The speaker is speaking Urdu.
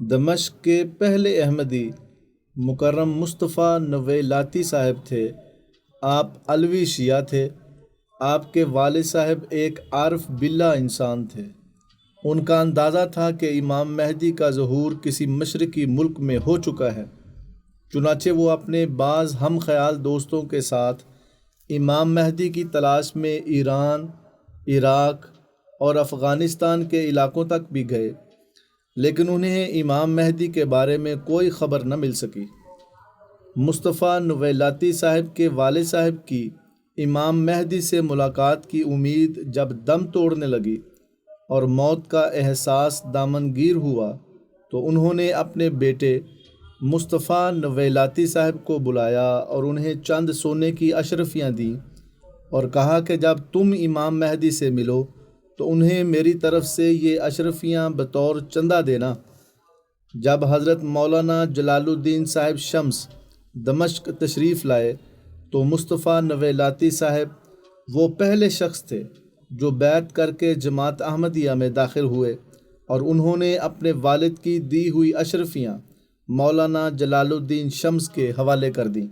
دمشق کے پہلے احمدی مکرم مصطفیٰ نویلاتی صاحب تھے۔ آپ علوی شیعہ تھے۔ آپ کے والد صاحب ایک عارف باللہ انسان تھے۔ ان کا اندازہ تھا کہ امام مہدی کا ظہور کسی مشرقی ملک میں ہو چکا ہے۔ چنانچہ وہ اپنے بعض ہم خیال دوستوں کے ساتھ امام مہدی کی تلاش میں ایران، عراق اور افغانستان کے علاقوں تک بھی گئے۔ لیکن انہیں امام مہدی کے بارے میں کوئی خبر نہ مل سکی۔ مصطفیٰ نویلاتی صاحب کے والد صاحب کی امام مہدی سے ملاقات کی امید جب دم توڑنے لگی اور موت کا احساس دامنگیر ہوا تو انہوں نے اپنے بیٹے مصطفیٰ نویلاتی صاحب کو بلایا اور انہیں چند سونے کی اشرفیاں دیں اور کہا کہ جب تم امام مہدی سے ملو تو انہیں میری طرف سے یہ اشرفیاں بطور چندہ دینا۔ جب حضرت مولانا جلال الدین صاحب شمس دمشق تشریف لائے تو مصطفیٰ نویلاتی صاحب وہ پہلے شخص تھے جو بیت کر کے جماعت احمدیہ میں داخل ہوئے اور انہوں نے اپنے والد کی دی ہوئی اشرفیاں مولانا جلال الدین شمس کے حوالے کر دیں۔